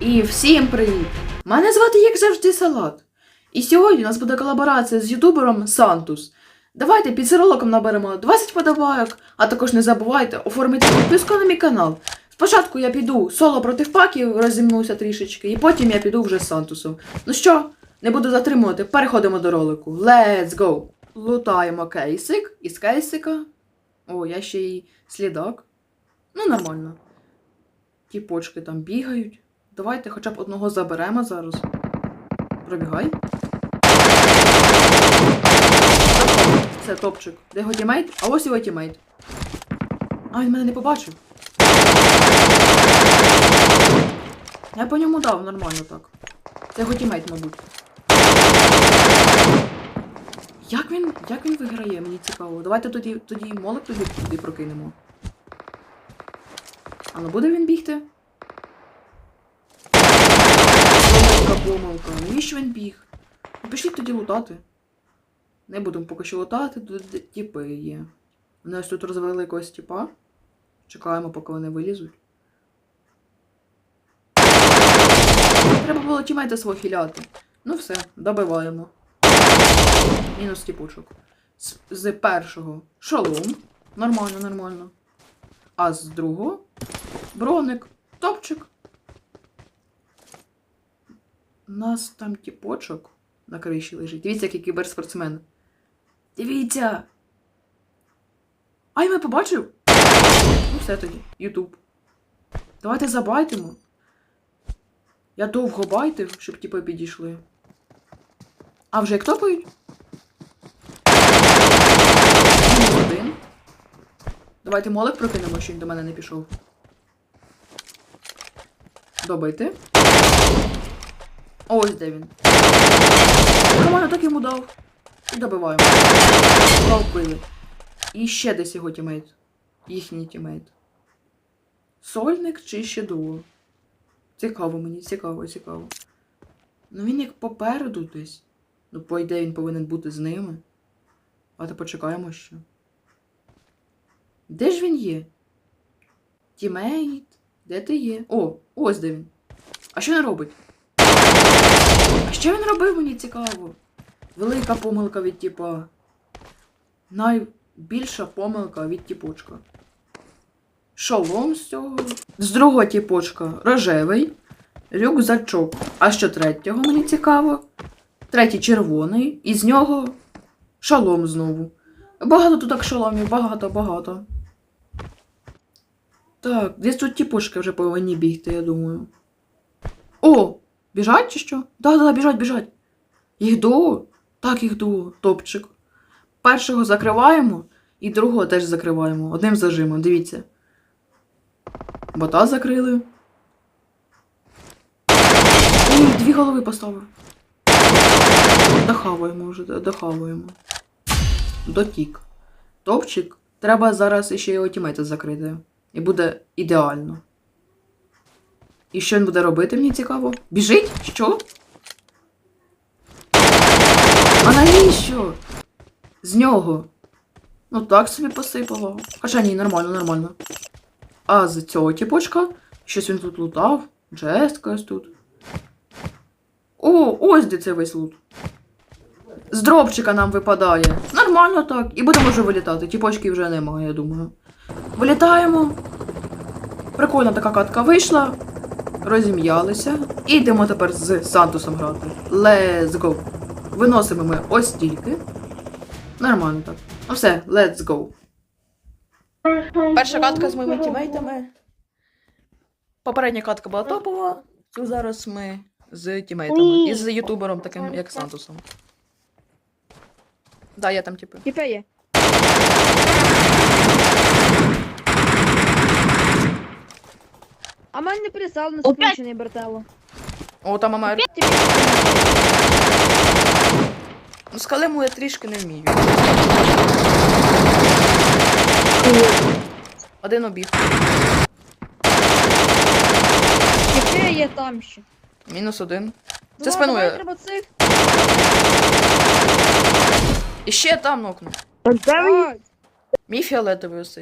І всім привіт! Мене звати як завжди Салат. І сьогодні у нас буде колаборація з ютубером Сантус. Давайте під сиролоком наберемо 20 подобайок, а також не забувайте оформити підписку на мій канал. Спочатку я піду соло проти паків, розімнуся трішечки, і потім я піду вже з Сантусом. Ну що, не буду затримувати, переходимо до ролику. Let's go! Лутаємо кейсик із кейсика. О, я ще й слідак. Ну, нормально. Ті почки там бігають. Давайте хоча б одного заберемо зараз. Пробігай. Це топчик. Де його тімейт? А ось його тімейт. А, він мене не побачив. Я по ньому дав нормально так. Це його тімейт, мабуть. Як він, як він виграє, мені цікаво. Давайте тоді, тоді молик тоді прокинемо. А ну буде він бігти? Помилка, помилка. Навіщо він біг? Пішліть тоді лутати. Не будемо поки що лутати, тут тіпи є. Вони ось тут розвели якогось тіпа. Чекаємо, поки вони вилізуть. Треба було тімейта свого хіляти. Ну все, добиваємо. Мінус тіпучок. З, з першого шалом. Нормально, нормально. А з другого броник. Топчик. У нас там тіпочок на криші лежить. Дивіться, який кіберспортсмен. Дивіться. Ай, ми побачив? Ну, все тоді. Ютуб. Давайте забайтимо. Я довго байтив, щоб тіпи підійшли. А вже як топають? Один. Давайте молик прокинемо, що він до мене не пішов. Добити. Ось де він. Нормально так йому дав. І добиваємо. Вбили. І ще десь його тімейт. Їхній тімейт. Сольник чи ще дуо? Цікаво мені, цікаво, цікаво. Ну він як попереду десь. Ну, по ідеї він повинен бути з ними. А то почекаємо ще. Де ж він є? Тімейт? Де ти є? О, ось де він. А що він робить? Що він робив, мені цікаво? Велика помилка від тіпа. Найбільша помилка від тіпочка. Шолом з цього. З другого тіпочка рожевий. Рюкзачок. А що третього мені цікаво? Третій червоний. І з нього шолом знову. Багато тут так шоломів, багато, багато. Так, десь тут тіпушки вже повинні бігти, я думаю. О! Біжать чи що? Да-да, біжать, біжать. Їх? Так, їх дуо. Топчик. Першого закриваємо і другого теж закриваємо. Одним зажимом, дивіться. Бота закрили. Ой, дві голови поставив. Дохавуємо вже, д- дохавуємо. Дотік. Топчик. Треба зараз іще його тімейта закрити. І буде ідеально. І що він буде робити, мені цікаво? Біжить? Що? А навіщо? З нього. Ну так собі посипало. Хоча ні, нормально, нормально. А з цього тіпочка щось він тут лутав. Джестка ось тут. О, ось де це весь лут. З дропчика нам випадає. Нормально так. І будемо вже вилітати. Тіпочки вже немає, я думаю. Вилітаємо. Прикольна така катка вийшла. Розім'ялися. І йдемо тепер з Сантусом грати. Let's go. Виносимо ми ось стільки. Нормально так. Ну все, let's go. Перша катка з моїми тімейтами. Попередня катка була топова. Цю зараз ми з тімейтами. І з ютубером таким, як Сантусом. Да, я там типу. Тіпе є. А мене не присал Опять? спущений бертело. О, там. Тіпе. Ну, з калиму я трішки не вмію. Один обіг. Тіпе є там ще. Мінус один. Це спинує. треба цих. І ще там нокну. Мій фіолетовий ось.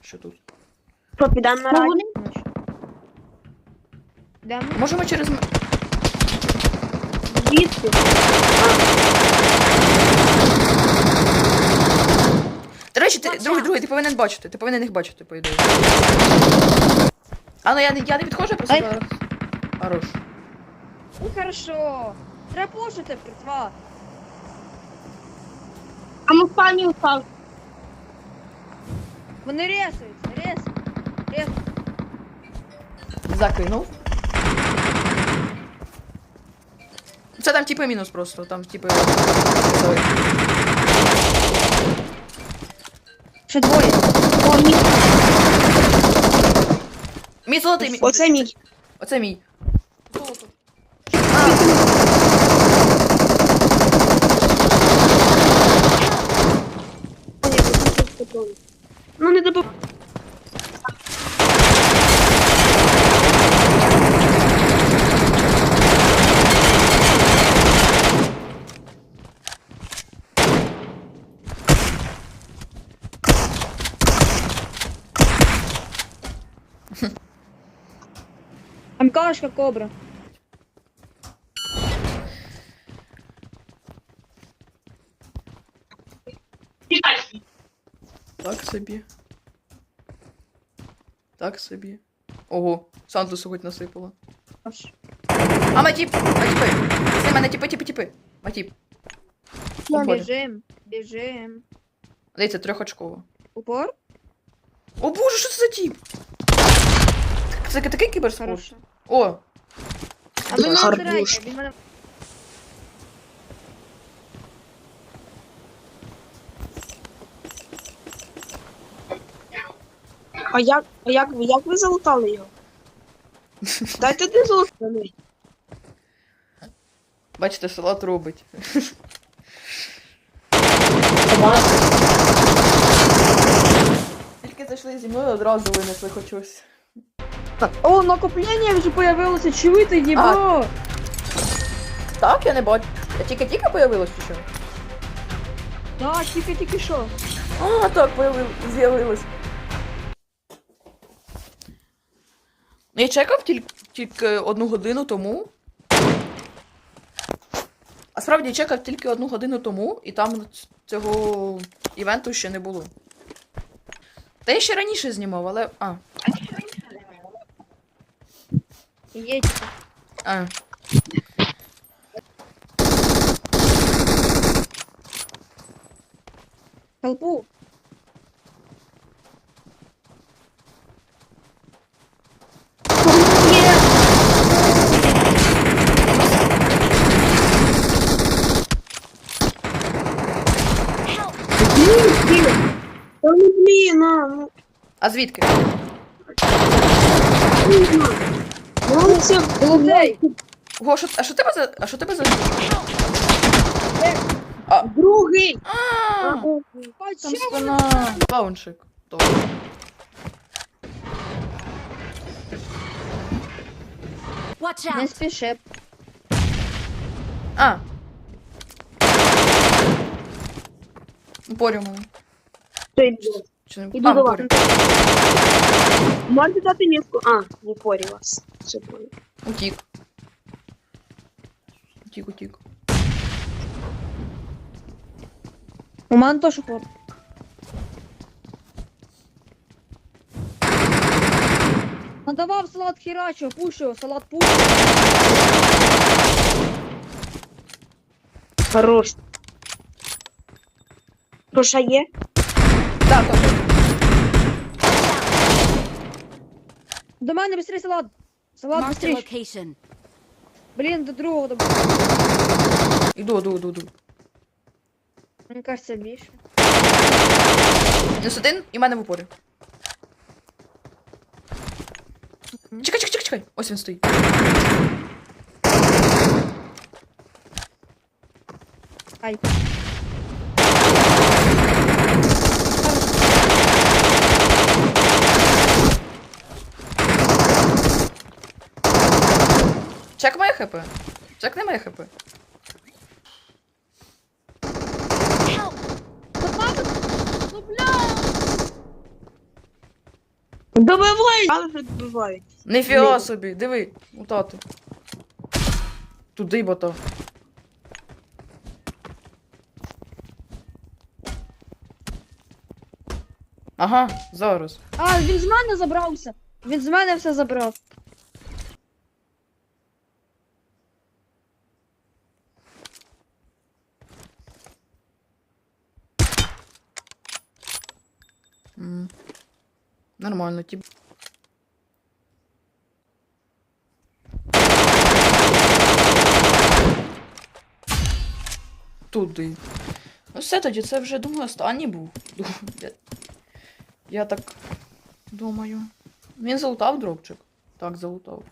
Що тут? Що, на раді? Йдемо. Можемо через. м- Звідки? До речі, ти, другий, другий, ти повинен бачити. Ти повинен їх бачити, по ідеї. А ну я не, я не відходжу, я просто Ай. зараз. Хорош. Ну хорошо. Треба пушити, братва. А ми пані упав. Вони ресуються, ресуються. Ресуються. Закинув. Це там типи мінус просто, там типи. Ой. Ще двоє. О, ні. Мій золотий мій. Оце мій. Оце мій. Ну не добив. МКшка кобра. Так собі. Так собі. Ого, Сантусу хоч насипало. А матіп! Матіпи! Це мене тіпи, тіпи, тіпи. Матіп. Упор. Біжим, біжим. Дивіться, трьохочково. Упор? О боже, що це за тіп? Це такий кіберспорт. О, А ви не Гарбуз. він мене... А як, а як, ви- як ви залутали його? Дайте де залутали. бачите, салат робить. Тільки зайшли зі мною, одразу винесли хоч ось. О, накоплення вже появилося, чуєте, єбо? Так, я не бачу. Тільки-тільки появилось чи що? Так, тільки-тільки що. А, так, появилось, з'явилось. Ну, Я чекав тільки, тільки одну годину тому. А справді я чекав тільки одну годину тому, і там ц- цього івенту ще не було. Та я ще раніше знімав, але. А. Є. а. Толпу. Та ну блін, а, ну. А звідки? Ну це Голубей. Ого, що, а що тебе за. А що тебе за. другий. А, там спина. Бауншик. Добре. Watch Не спіши. А. Упорю мене. Чи не Іду а, до вас. Можете дати мітку? А, в упорі вас. Все понял. Утік. Утік, утік. У мене теж упор. Надавав салат херачо, пушив, салат пушив. Хорош. Проша є? Так, так. До мене быстрей салат. Салат. Блін, до другого добав. Іду, іду, іду, іду. Мені кажеться більше. Мінус один і в мене в упорі. Чекай, чекай, чекай, чекай. Ось він стоїть. Ай. Чек моє хп. Чек не моє хп. Бля! Але вже добивають. Ніфіга собі, диви, у тати. Туди бота. Ага, зараз. А, він з мене забрався. Він з мене все забрав. Нормально, тип. Туди. Ну все тоді, це вже думаю, останній був. Я, я так думаю. Він залутав дропчик? Так, залутав.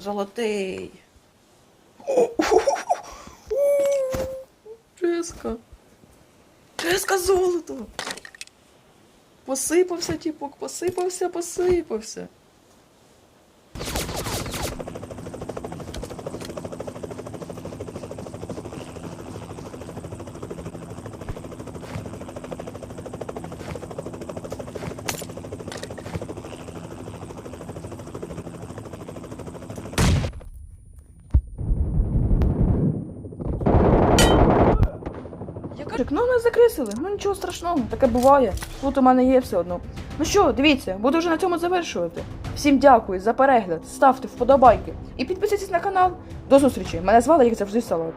Золотий. Джеска. Треска золото. Посипався, тіпок, посипався, посипався. Ну ми закрисили, ну нічого страшного, таке буває. Тут у мене є все одно. Ну що, дивіться, буду вже на цьому завершувати. Всім дякую за перегляд, ставте вподобайки і підписуйтесь на канал. До зустрічі! Мене звали, як завжди, Салат.